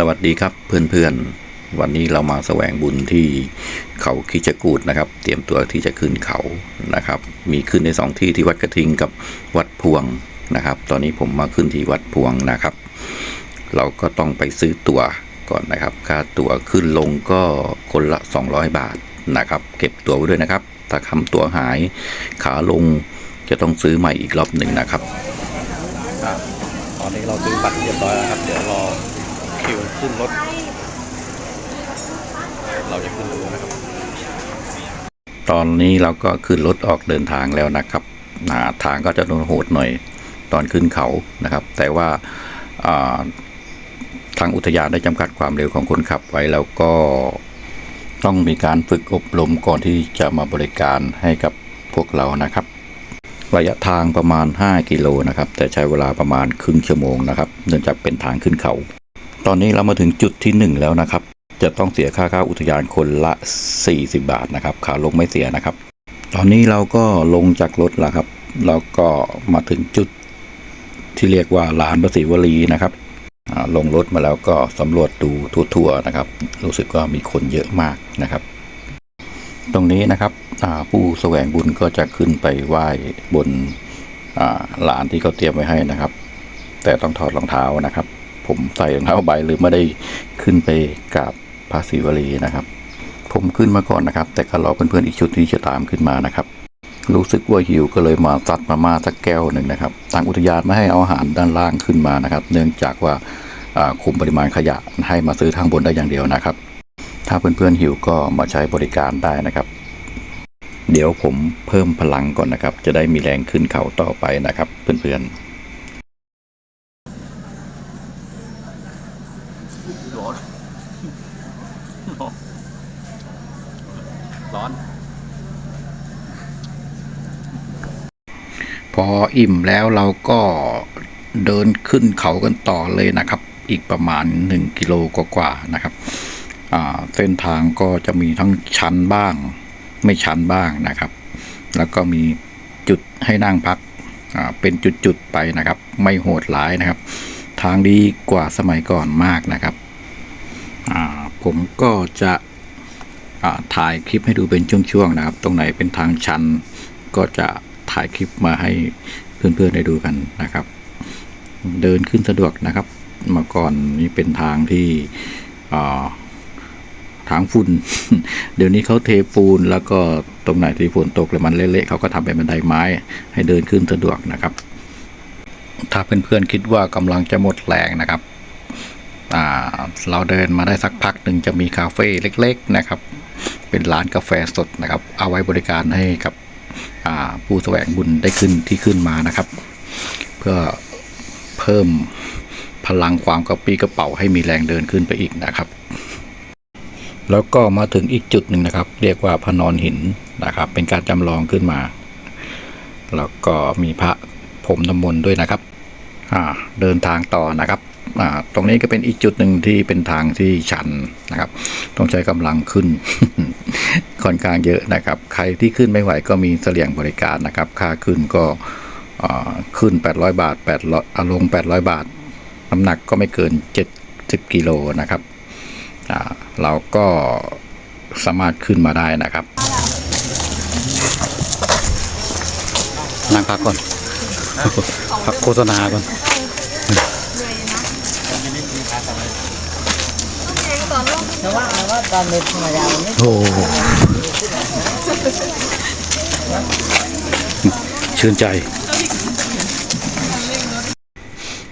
สวัสดีครับเพื่อนๆ วันนี้เรามาแสวงบุญที่เขาคิจกูดนะครับ เตรียมตัวที่จะขึ้นเขานะครับ มีขึ้นในสองที่ที่วัดกระทิงกับวัดพวงนะครับ ตอนนี้ผมมาขึ้นที่วัดพวงนะครับ เราก็ต้องไปซื้อตั๋วก่อนนะครับ ค่าตั๋วขึ้นลงก็คนละ 200 บาทนะครับ เก็บตั๋วไว้ด้วยนะครับ ถ้าทำตั๋วหายขาลงจะต้องซื้อใหม่อีกรอบหนึ่งนะครับตอนนี้เราซื้อบัตรเรียบร้อยแล้วครับ เดี๋ยวรอ คิวขึ้นรถ เราจะขึ้นดูนะครับ ตอนนี้เราก็ขึ้นรถออกเดินทางแล้วนะครับาทางก็จะโหดหน่อยตอนขึ้นเขานะครับ แต่ว่าอ่าทางอุทยานได้จำกัดความเร็วของคนขับไว้แล้วก็ต้องมีการฝึกอบรมก่อนที่จะมาบริการให้กับพวกเรานะครับ ระยะทางประมาณ 5 กิโลนะครับ แต่ใช้เวลาประมาณครึ่งชั่วโมงนะครับ เนื่องจากเป็นทางขึ้นเขา ตอนนี้เรามาถึงจุดที่ 1 แล้วนะครับ จะต้องเสียค่าเข้าอุทยานคนละ 40 บาทนะครับ ขาลงไม่เสียนะครับ ตอนนี้เราก็ลงจากรถแล้วครับแล้วก็มาถึงจุดที่เรียกว่าลานประสิวลีนะครับลงรถมาแล้วก็สำรวจดูทั่วๆนะครับ รู้สึกว่ามีคนเยอะมากนะครับ ตรงนี้นะครับผู้แสวงบุญก็จะขึ้นไปไหว้บนลานที่เขาเตรียมไว้ให้นะครับ แต่ต้องถอดรองเท้านะครับ ผมใส่รองเท้าใบหรือไม่ได้ขึ้นไปกราบพระศิวลีนะครับ ผมขึ้นมาก่อนนะครับ แต่ก็รอเพื่อนๆอีกชุดที่จะตามขึ้นมานะครับ รู้สึกว่าหิวก็เลยมาซัดมาม่าสักแก้วหนึ่งนะครับทางอุทยานไม่ให้เอาอาหารด้านล่างขึ้นมานะครับ เนื่องจากว่าอ่าคุมปริมาณขยะให้มาซื้อทางบนได้อย่างเดียวนะครับ ถ้าเพื่อนๆหิวก็มาใช้บริการได้นะครับ เดี๋ยวผมเพิ่มพลังก่อนนะครับ จะได้มีแรงขึ้นเขาต่อไปนะครับ เพื่อนๆ ร้อน ร้อน พ ออิ่มแล้วเราก็เดินขึ้นเขากันต่อเลยนะครับ อีกประมาณ 1 กิโลกว่าๆนะครับเส้นทางก็จะมีทั้งชันบ้าง ไม่ชันบ้างนะครับ แล้วก็มีจุดให้นั่งพักเป็นจุดๆไปนะครับ ไม่โหดร้ายนะครับ ทางดีกว่าสมัยก่อนมากนะครับผมก็จะถ่ายคลิปให้ดูเป็นช่วงๆนะครับ ตรงไหนเป็นทางชันก็จะ ถ่ายคลิปมาให้เพื่อนๆได้ดูกันนะครับ เดินขึ้นสะดวกนะครับเมื่อก่อนนี้เป็นทางที่ทางฝุ่น เดี๋ยวนี้เขาเทปูนแล้วก็ตรงไหนที่ฝนตกเลยมันเละๆเขาก็ทำเป็นบันไดไม้ ให้เดินขึ้นสะดวกนะครับ ถ้าเพื่อนๆคิดว่ากำลังจะหมดแรงนะครับเราเดินมาได้สักพักหนึ่งจะมีคาเฟ่เล็ก ๆนะครับ เป็นร้านกาแฟสดนะครับ เอาไว้บริการให้กับ ผู้แสวงบุญได้ขึ้นที่ขึ้นมานะครับ เพื่อเพิ่มพลังความกระปี้กระเป๋าให้มีแรงเดินขึ้นไปอีกนะครับ แล้วก็มาถึงอีกจุดหนึ่งนะครับ เรียกว่าพระนอนหินนะครับ เป็นการจำลองขึ้นมา แล้วก็มีพระพรมน้ำมนต์ด้วยนะครับเดินทางต่อนะครับ ตรงนี้ก็เป็นอีกจุดหนึ่งที่เป็นทางที่ชันนะครับ ต้องใช้กำลังขึ้น ค่อนข้างเยอะนะครับ ใครที่ขึ้นไม่ไหวก็มีเสลี่ยงบริการนะครับ ค่าขึ้นก็อ่าขึ้น 800 บาท800อาลง 800 บาท น้ำหนักก็ไม่เกิน 70กิโลนะครับอ่าเราก็สามารถขึ้นมาได้นะครับ นั่งพักก่อนพักโฆษณาก่อน แต่ ว่าแต่ว่าตอนเด็กธรรมดาไม่โอ้ชื่นใจ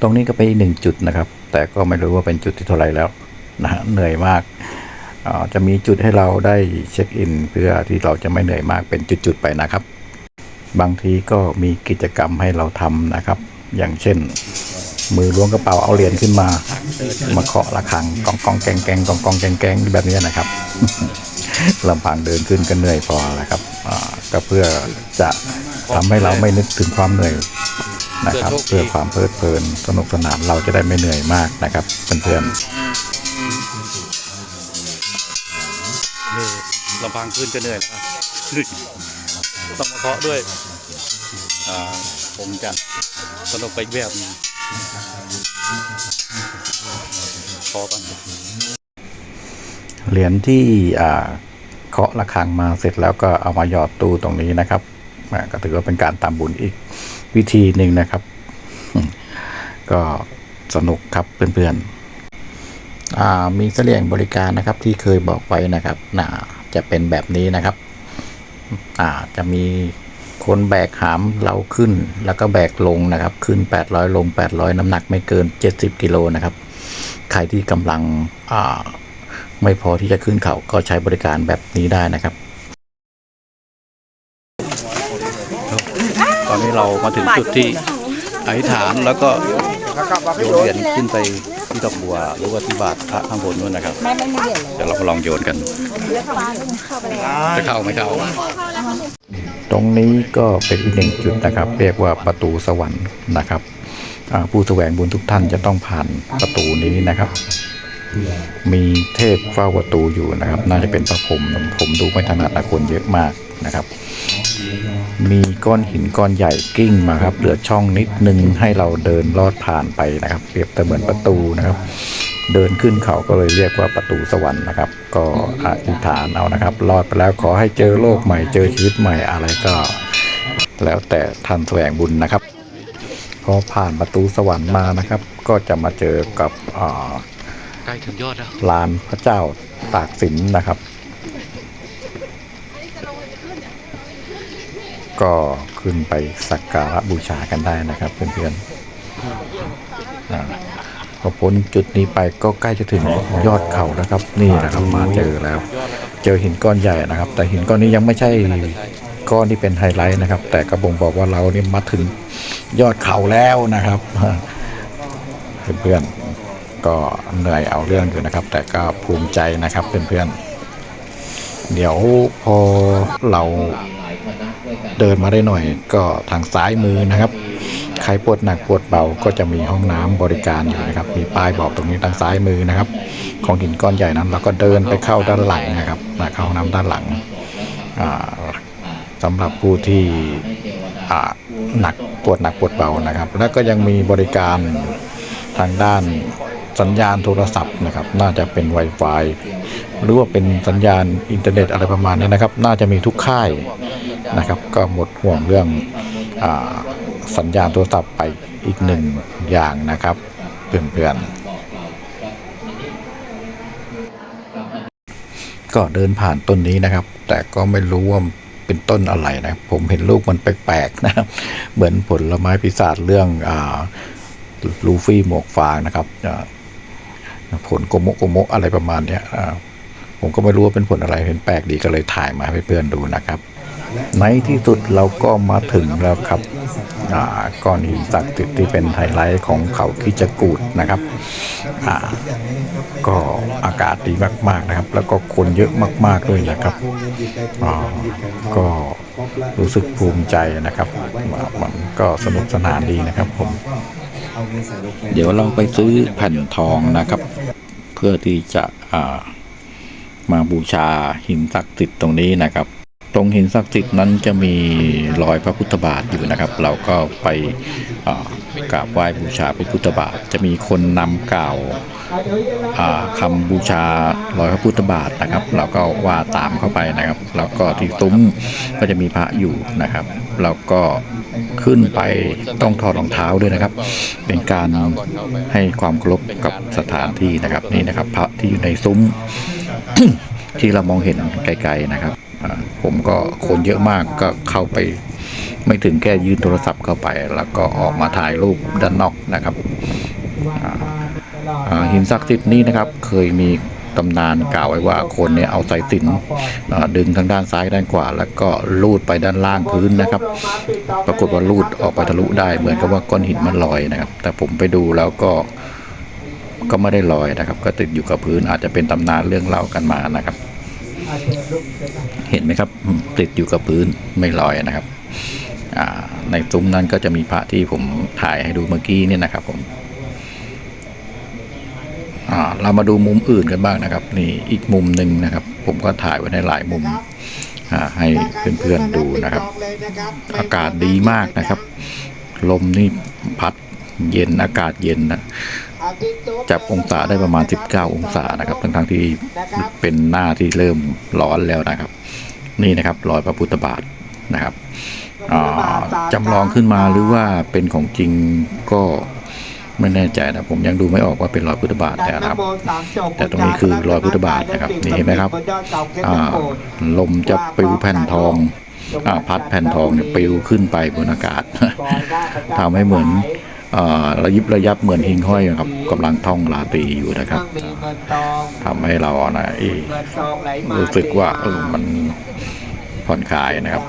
ตรงนี้ก็เป็นอีกหนึ่งจุดนะครับ แต่ก็ไม่รู้ว่าเป็นจุดที่เท่าไรแล้วนะเหนื่อยมากจะมีจุดให้เราได้เช็คอิน เพื่อที่เราจะไม่เหนื่อยมากเป็นจุดๆไปนะครับ บางทีก็มีกิจกรรมให้เราทำนะครับ อย่างเช่น มือล้วงกระเป๋าเอาเหรียญขึ้นมา มาเคาะระฆังกองกองแกงแกงกองกองแกงแกงแบบนี้นะครับลำพังเดินขึ้นก็เหนื่อยพอแล้วครับอ่าก็เพื่อจะทำให้เราไม่นึกถึงความเหนื่อยนะครับ เพื่อความเพลิดเพลินสนุกสนานเราจะได้ไม่เหนื่อยมากนะครับเพื่อนๆนี่ลำพังขึ้นก็เหนื่อยแล้วครับต้องมาเคาะด้วยอ่าผมจะสนุกไปอีกแบบหนึง เคาะอก่อนเหรียญที่เคาะระฆังมาเสร็จแล้วก็เอามาหยอดตู้ตรงนี้นะครับก็ถือว่าเป็นการตามบุญอีกวิธีหนึ่งนะครับ ก็สนุกครับเพื่อนๆมีเสลียงบริการนะครับที่เคยบอกไว้นะครับน่าจะเป็นแบบนี้นะครับ จะมี คนแบกหามเราขึ้นแล้วก็แบกลงนะครับ ขึ้น 800 ลง 800 น้ำหนักไม่เกิน 70 กิโลนะครับ ใครที่กำลังอ่าไม่พอที่จะขึ้นเขาก็ใช้บริการแบบนี้ได้นะครับ ตอนนี้เรามาถึงจุดที่อธิษฐานแล้วก็โยนเหรียญขึ้นไปที่ดอกบัวหรือว่าที่บาทพระข้างบนนู้นนะครับไม่ไม่มีเหรียญเลยเดี๋ยวเรามาลองโยนกัน จะเข้าไม่เข้า ตรงนี้ก็เป็นอีกหนึ่งจุดนะครับ เรียกว่าประตูสวรรค์นะครับผู้แสวงบุญทุกท่านจะต้องผ่านประตูนี้นะครับ มีเทพเฝ้าประตูอยู่นะครับ น่าจะเป็นพระพรหมผมดูไม่ถนัดนะคนเยอะมากนะครับ มีก้อนหินก้อนใหญ่กิ้งมาครับ เหลือช่องนิดนึงให้เราเดินลอดผ่านไปนะครับ เปรียบเสมือนประตูนะครับ เดินขึ้นเขาก็เลยเรียกว่าประตูสวรรค์นะครับ ก็อธิษฐานเอานะครับ รอดไปแล้วขอให้เจอโลกใหม่ เจอชีวิตใหม่อะไรก็ แล้วแต่ท่านแสวงบุญนะครับ พอผ่านประตูสวรรค์มานะครับ ก็จะมาเจอกับใกล้ถึงยอดแล้วลานพระเจ้าตากสินนะครับ ก็ขึ้นไปสักการะบูชากันได้นะครับเพื่อนๆ อพ้นจุดนี้ไปก็ใกล้จะถึงยอดเขานะครับ นี่นะครับมาเจอแล้ว เจอหินก้อนใหญ่นะครับ แต่หินก้อนนี้ยังไม่ใช่ก้อนที่เป็นไฮไลท์นะครับ แต่กระบงบอกว่าเรานี่มาถึงยอดเขาแล้วนะครับเพื่อนๆก็เหนื่อยเอาเรื่องอยู่นะครับ แต่ก็ภูมิใจนะครับเพื่อนๆเดี๋ยวพอเราเดินมาได้หน่อยก็ทางซ้ายมือนะครับ ครปวดหนักปวดเบาก็จะมีห้องน้ำบริการอยู่นะครับ มีป้ายบอกตรงนี้ทางซ้ายมือนะครับ ของหินก้อนใหญ่นั้นเราก็เดินไปเข้าด้านหลังนะครับเข้าห้องน้ำด้านหลังอ่าสำหรับผู้ที่หนักปวดหนักปวดเบานะครับ แล้วก็ยังมีบริการทางด้านสัญญาณโทรศัพท์นะครับ น่าจะเป็น Wi-Fi หรือว่าเป็นสัญญาณอินเทอร์เน็ตอะไรประมาณนี้นะครับ น่าจะมีทุกค่ายนะครับ ก็หมดห่วงเรื่องอา สัญญาณโทรศัพท์ไปอีกหนึ่งอย่างนะครับเพื่อนๆก็เดินผ่านต้นนี้นะครับ แต่ก็ไม่รู้ว่าเป็นต้นอะไรนะ ผมเห็นลูกมันแปลกๆนะครับเหมือนผลไม้ปีศาจเรื่องอ่าลูฟี่หมวกฟางนะครับผลโกโมโกโมอะไรประมาณเนี้ยผมก็ไม่รู้ว่าเป็นผลอะไรเห็นแปลกดีก็เลยถ่ายมาให้เพื่อนดูนะครับ ในที่สุดเราก็มาถึงแล้วครับก้อนหินศักดิ์สิทธิ์ที่เป็นไฮไลท์ของเขาคิจกูดนะครับก็อากาศดีมาก ๆนะครับ แล้วก็คนเยอะมาก ๆด้วยนะครับก็รู้สึกภูมิใจนะครับมันก็สนุกสนานดีนะครับผม เดี๋ยวเราไปซื้อแผ่นทองนะครับ เพื่อที่จะมาบูชาหินศักดิ์สิทธิ์ตรงนี้นะครับ ตรงหินศักดิ์สิทธิ์นั้นจะมีรอยพระพุทธบาทอยู่นะครับ เราก็ไปกราบไหว้บูชาพระพุทธบาท จะมีคนนำกล่าวอ่าคำบูชารอยพระพุทธบาทนะครับ เราก็ว่าตามเข้าไปนะครับ แล้วก็ที่ตุ้มก็จะมีพระอยู่นะครับ เราก็ขึ้นไปต้องถอดรองเท้าด้วยนะครับ เป็นการให้ความเคารพกับสถานที่นะครับนี่นะครับ พระที่อยู่ในซุ้มที่เรามองเห็นไกลๆนะครับ ผมก็คนเยอะมากก็เข้าไป ไม่ถึงแค่ยื่นโทรศัพท์เข้าไป แล้วก็ออกมาถ่ายรูปด้านนอกนะครับหินศักดิ์สิทธิ์นี้นะครับเคยมีตำนานกล่าวไว้ว่าคนเนี่ยเอาสายสิญจนอ่าดึงทางด้านซ้ายด้านขวา แล้วก็ลูดไปด้านล่างพื้นนะครับ ปรากฏว่าลูดออกไปทะลุได้เหมือนกับว่าก้อนหินมันลอยนะครับ แต่ผมไปดูแล้วก็ก็ไม่ได้ลอยนะครับ ก็ติดอยู่กับพื้นอาจจะเป็นตำนานเรื่องเล่ากันมานะครับ เห็นไหมครับติดอยู่กับพื้นไม่ลอยนะครับในซุ้มนั้นก็จะมีพระที่ผมถ่ายให้ดูเมื่อกี้เนี่ยนะครับ ผมเรามาดูมุมอื่นกันบ้างนะครับ นี่อีกมุมหนึ่งนะครับ ผมก็ถ่ายไว้ในหลายมุมให้เพื่อนๆดูนะครับ อากาศดีมากนะครับ ลมนี่พัดเย็นอากาศเย็นนะ จับองศาได้ประมาณ 19 องศานะครับทั้งๆที่เป็นหน้าที่เริ่มร้อนแล้วนะครับ นี่นะครับรอยพระพุทธบาทนะครับจำลองขึ้นมาหรือว่าเป็นของจริงก็ไม่แน่ใจนะผมยังดูไม่ออกว่าเป็นรอยพุทธบาทแล้วนะครับ แต่ตรงนี้คือรอยพุทธบาทนะครับนี่เห็นไหมครับลมจะปลิวแผ่นทองอพัดแผ่นทองเนี่ยปลิวขึ้นไปบนอากาศทำให้เหมือน ระยิบระยับเหมือนหิงห้อยนะครับกำลังท่องลาตรีอยู่นะครับทำให้เรานะเอ๊ะรู้สึกว่ามันผ่อนคลายนะครับ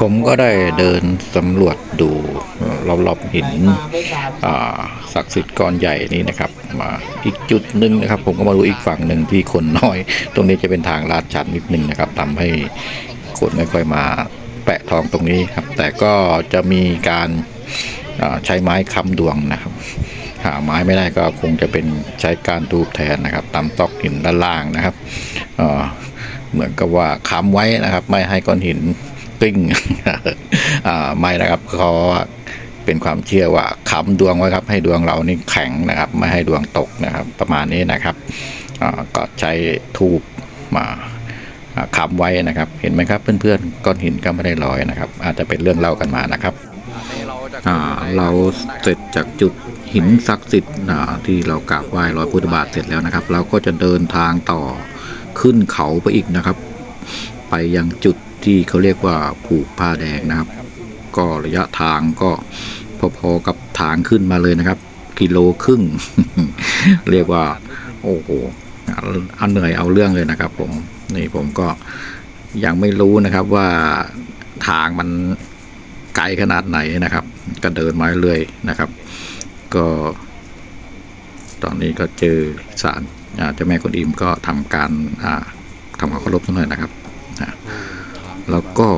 ผมก็ได้เดินสำรวจดูรอบๆหินศักดิ์สิทธิ์ก้อนใหญ่นี้นะครับ มาอีกจุดหนึ่งนะครับ ผมก็มาดูอีกฝั่งหนึ่งที่คนน้อย ตรงนี้จะเป็นทางลาดชันนิดนึงนะครับทำให้คนไม่ค่อยมาแปะทองตรงนี้ครับ แต่ก็จะมีการ ใช้ไม้ค้ำดวงนะครับ หาไม้ไม่ได้ก็คงจะเป็นใช้การทูบแทนนะครับตามตอกหินด้านล่างนะครับเหมือนกับว่าค้ำไว้นะครับ ไม่ให้ก้อนหินกลิ้งไม่นะครับเขาเป็นความเชื่อว่าค้ำดวงไว้ครับ ให้ดวงเรานี่แข็งนะครับ ไม่ให้ดวงตกนะครับ ประมาณนี้นะครับก็ใช้ทูบมาค้ำไว้นะครับ เห็นไหมครับเพื่อนๆก้อนหินก็ไม่ได้ลอยนะครับ อาจจะเป็นเรื่องเล่ากันมานะครับ เราเสร็จจากจุดหินศักดิ์สิทธิ์ที่เรากราบไหว้รอยพุทธบาทเสร็จแล้วนะครับ เราก็จะเดินทางต่อขึ้นเขาไปอีกนะครับ ไปยังจุดที่เขาเรียกว่าผูกผ้าแดงนะครับ ก็ระยะทางก็พอๆกับทางขึ้นมาเลยนะครับ กิโลครึ่ง เรียกว่า โอ้โหอันเหนื่อยเอาเรื่องเลยนะครับ ผมนี่ผมก็ยังไม่รู้นะครับว่าทางมันไกลขนาดไหนนะครับ ก็เดินมาเรื่อยนะครับ ก็ ตอนนี้ก็เจอสารอ่าเจ้าแม่กวนอิมก็ทำการอ่าทำความเคารพสักหน่อยนะครับอ่าแล้วก็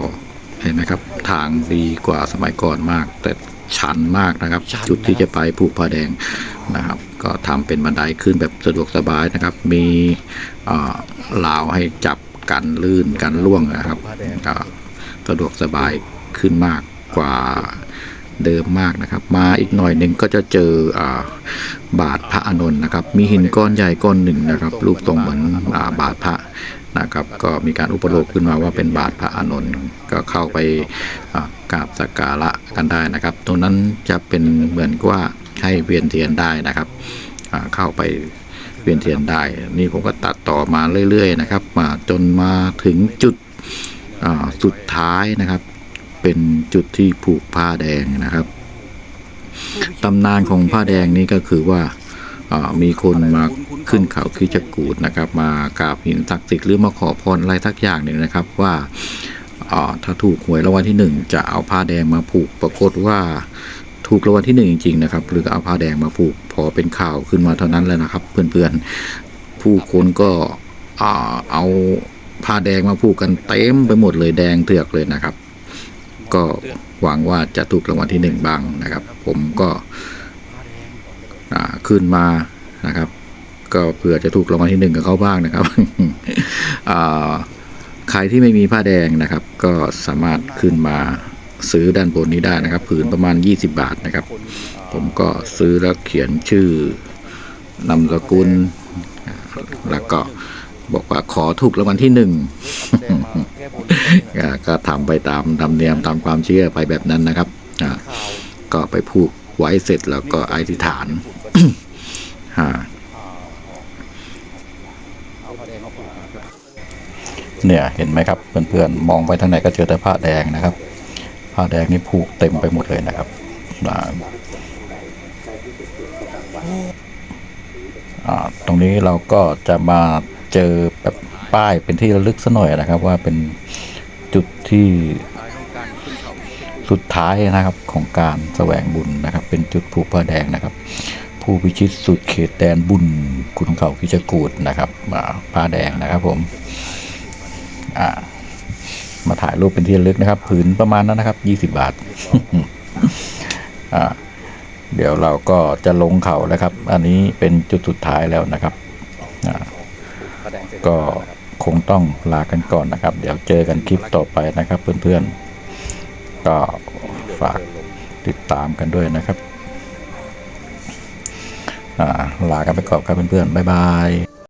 เห็นไหมครับทางดีกว่าสมัยก่อนมาก แต่ชันมากนะครับ จุดที่จะไปผูกผ้าแดงนะครับ ก็ทำเป็นบันไดขึ้นแบบสะดวกสบายนะครับ มีอ่าราวให้จับกันลื่นกันล่วงนะครับก็สะดวกสบายขึ้นมากกว่า เดิมมากนะครับ มาอีกหน่อยหนึ่งก็จะเจออาบาทพระอานนท์นะครับ มีหินก้อนใหญ่ก้อนหนึ่งนะครับ รูปทรงเหมือนอาบาทพระนะครับ ก็มีการอุปโลกขึ้นมาว่าเป็นบาทพระอานนท์ก็เข้าไปกราบสักการะกันได้นะครับ ตรงนั้นจะเป็นเหมือนกับว่าให้เวียนเทียนได้นะครับเข้าไปเวียนเทียนได้ นี่ผมก็ตัดต่อมาเรื่อยๆนะครับ มาจนมาถึงจุดสุดท้ายนะครับ เป็นจุดที่ผูกผ้าแดงนะครับตำนานของผ้าแดงนี่ก็คือว่าอ่ามีคนมาขึ้นเขาคิจกูดนะครับ มากราบหินศักดิ์สิทธิ์หรือมาขอพรอะไรทักอย่างหนึ่งนะครับว่าอ่าถ้าถูกหวยรางวัลที่หนึ่งจะเอาผ้าแดงมาผูกปรากฏว่าถูกรางวัลที่หนึ่งจริงๆนะครับหรือเอาผ้าแดงมาผูกพอเป็นข่าวขึ้นมาเท่านั้นแล้วนะครับ เพื่อนๆผู้คนก็อ่าเอาผ้าแดงมาผูกกันเต็มไปหมดเลยแดงเถือกเลยนะครับ ก็หวังว่าจะถูกรางวัลที่หนึ่งบ้างนะครับ ผมก็ขึ้นมานะครับ ก็เผื่อจะถูกรางวัลที่หนึ่งกับเขาบ้างนะครับใครที่ไม่มีผ้าแดงนะครับ ก็สามารถขึ้นมาซื้อด้านบนนี้ได้นะครับ ผืนประมาณ 20 บาทนะครับ ผมก็ซื้อแล้วเขียนชื่อนามสกุลแล้วก็ บอกว่าขอถูกรางวัลที่หนึ่งก็ก็ทำไปตามธรรมเนียมตามความเชื่อไปแบบนั้นนะครับอ่าก็ไปผูกไว้เสร็จแล้วก็อธิษฐานอ่าเนี่ยเห็นไหมครับ เพื่อนๆมองไปทางไหนก็เจอแต่ผ้าแดงนะครับผ้าแดงนี่ผูกเต็มไปหมดเลยนะครับอ่าอ่าตรงนี้เราก็จะมา เจอแบบป้ายเป็นที่ระลึกซะหน่อยนะครับ ว่าเป็นจุดที่สุดท้ายนะครับของการแสวงบุญนะครับ เป็นจุดผูกผ้าแดงนะครับ ผู้พิชิตสุดเขตแดนบุญคุณเขาพิจกูดนะครับอ่าผ้าแดงนะครับผมมาถ่ายรูปเป็นที่ระลึกนะครับ ผืนประมาณนั้นนะครับ20บาทอ่าเดี๋ยวเราก็จะลงเขาแล้วครับ อันนี้เป็นจุดสุดท้ายแล้วนะครับอ่า ก็คงต้องลากันก่อนนะครับ เดี๋ยวเจอกันคลิปต่อไปนะครับ เพื่อนๆ ก็ฝากติดตามกันด้วยนะครับลากันไปก่อนครับเพื่อนๆบ๊ายบาย